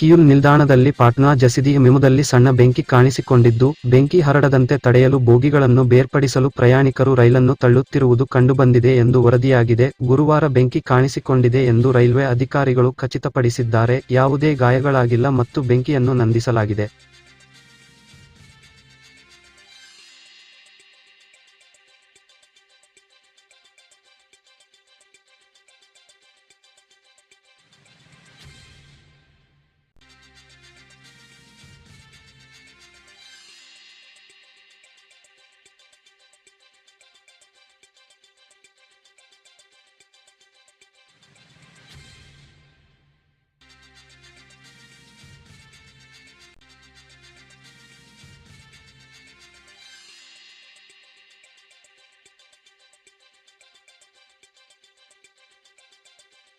ಕಿಯುಲ್ ನಿಲ್ದಾಣದಲ್ಲಿ ಪಾಟ್ನಾ ಜಸಿದಿ ಮೆಮುದಲ್ಲಿ ಸಣ್ಣ ಬೆಂಕಿ ಕಾಣಿಸಿಕೊಂಡಿದ್ದು, ಬೆಂಕಿ ಹರಡದಂತೆ ತಡೆಯಲು ಬೋಗಿಗಳನ್ನು ಬೇರ್ಪಡಿಸಲು ಪ್ರಯಾಣಿಕರು ರೈಲನ್ನು ತಳ್ಳುತ್ತಿರುವುದು ಕಂಡುಬಂದಿದೆ ಎಂದು ವರದಿಯಾಗಿದೆ. ಗುರುವಾರ ಬೆಂಕಿ ಕಾಣಿಸಿಕೊಂಡಿದೆ ಎಂದು ರೈಲ್ವೆ ಅಧಿಕಾರಿಗಳು ಖಚಿತಪಡಿಸಿದ್ದಾರೆ. ಯಾವುದೇ ಗಾಯಗಳಾಗಿಲ್ಲ ಮತ್ತು ಬೆಂಕಿಯನ್ನು ನಂದಿಸಲಾಗಿದೆ.